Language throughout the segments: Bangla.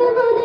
तो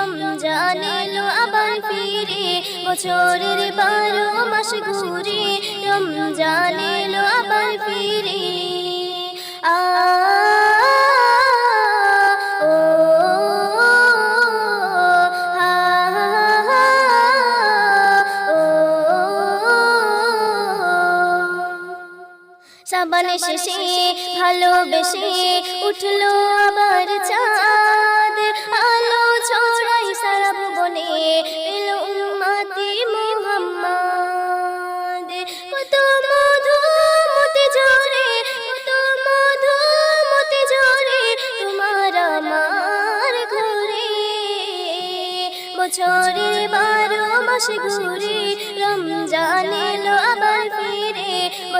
রমজান এলো আবার ফিরে, বছরের বারো মাস ঘুরে রমজান এলো আবার ফিরে। সাবান শেষে ভালোবেসে উঠল আবার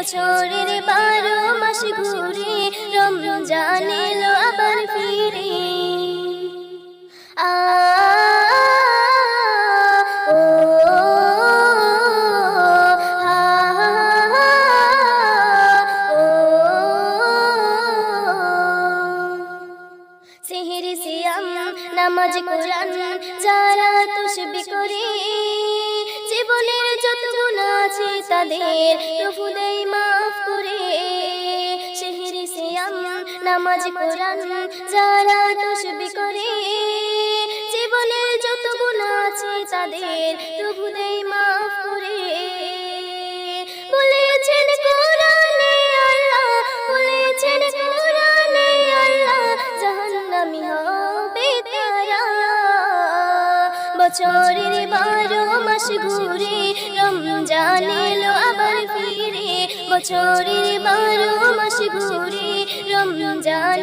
বছরের বারো মাস ঘুরে রমজান এলো আবার ফিরে। তাদের প্রভু দেই মাফ করে। শিহিরি সিয়াম নামাজ কোরআন যারা তসবি করে। জীবনের যত গুণা আছে তাদের প্রভু দেই মাফ করে। বলেছেন কোরআনে আল্লাহ, বলেছেন কোরআনে আল্লাহ, জাহান্নামী হবে তারা। বছরের বারো ঘুরে রমজান এলো আবার ফিরে। বছরের বারো মাস ঘুরে রমজান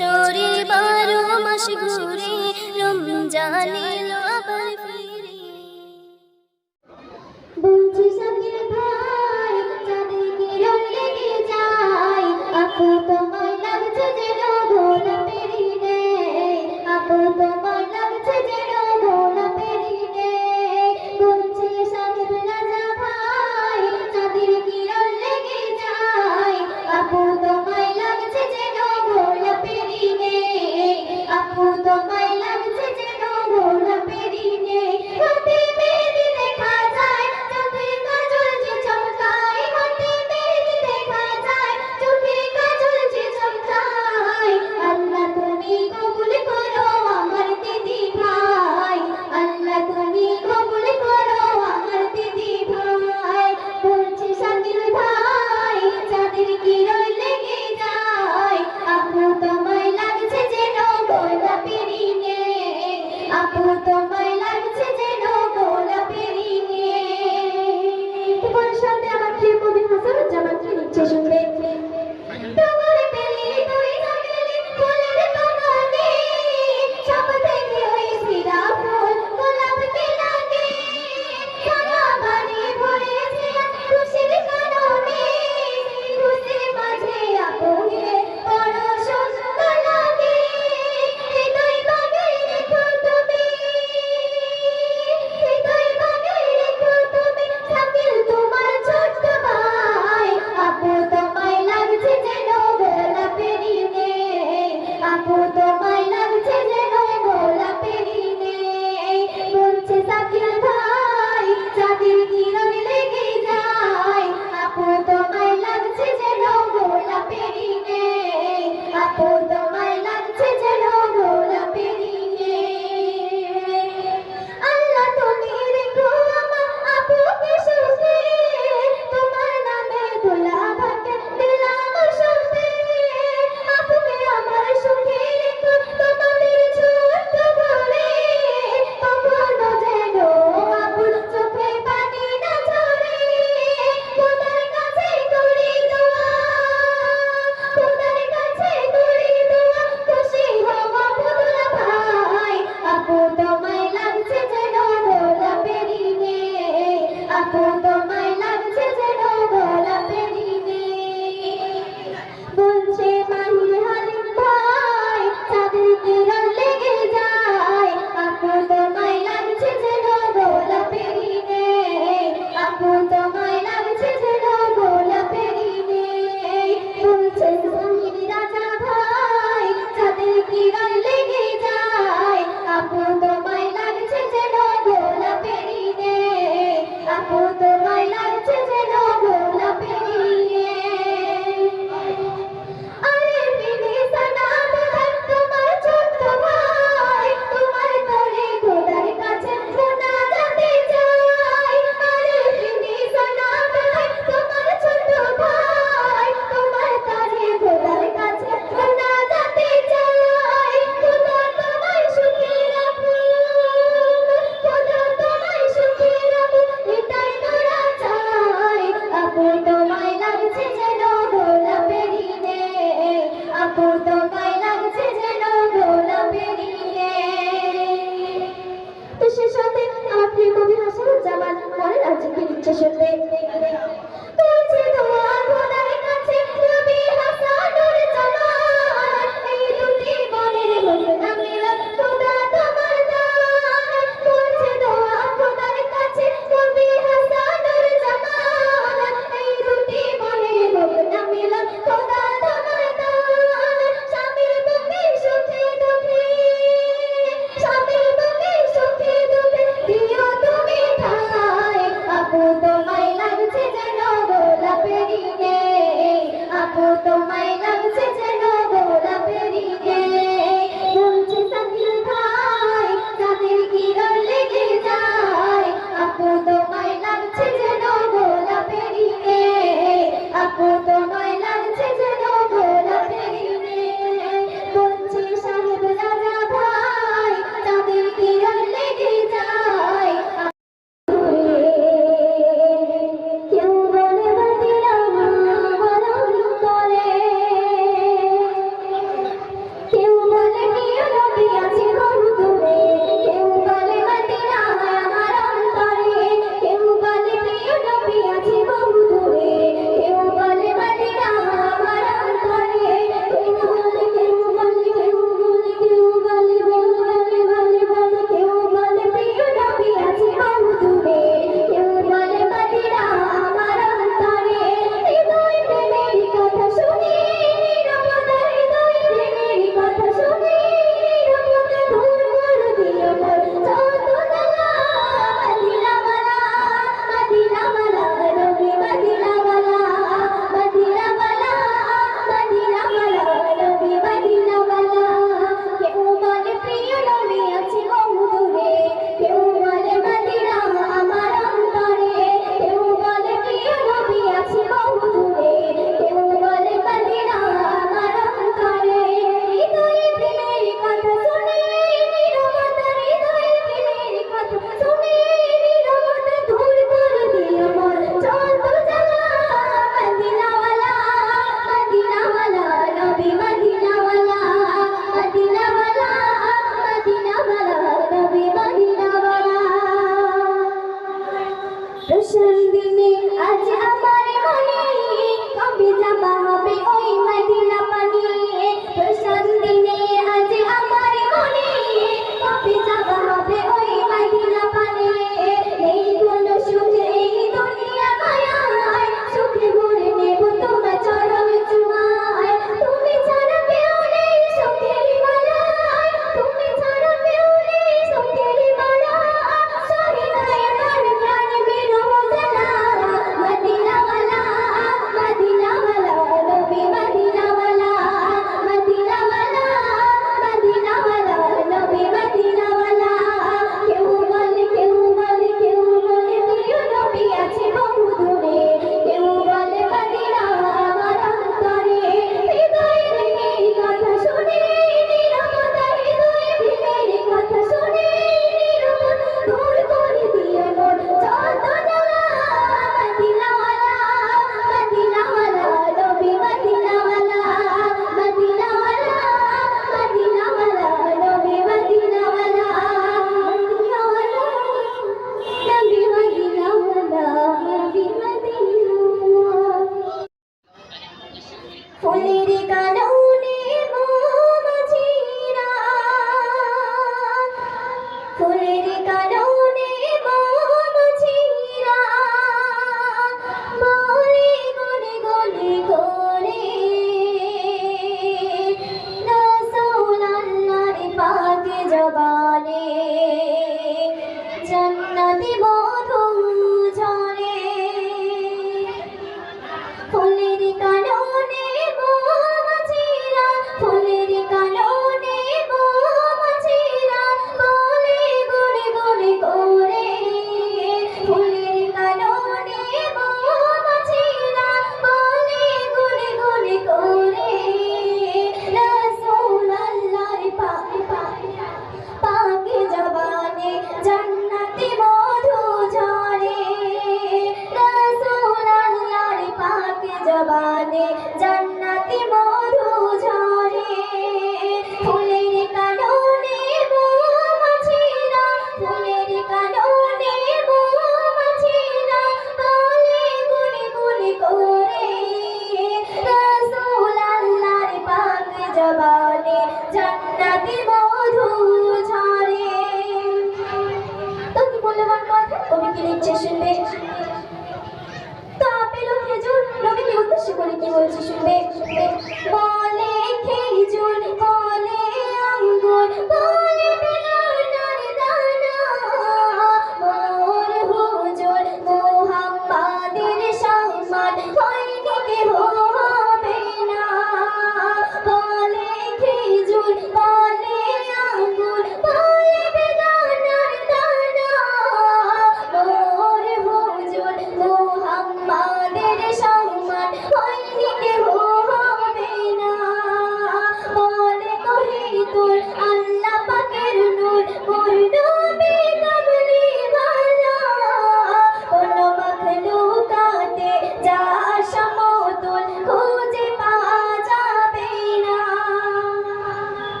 বছরের বারো মাস ঘুরে রমজান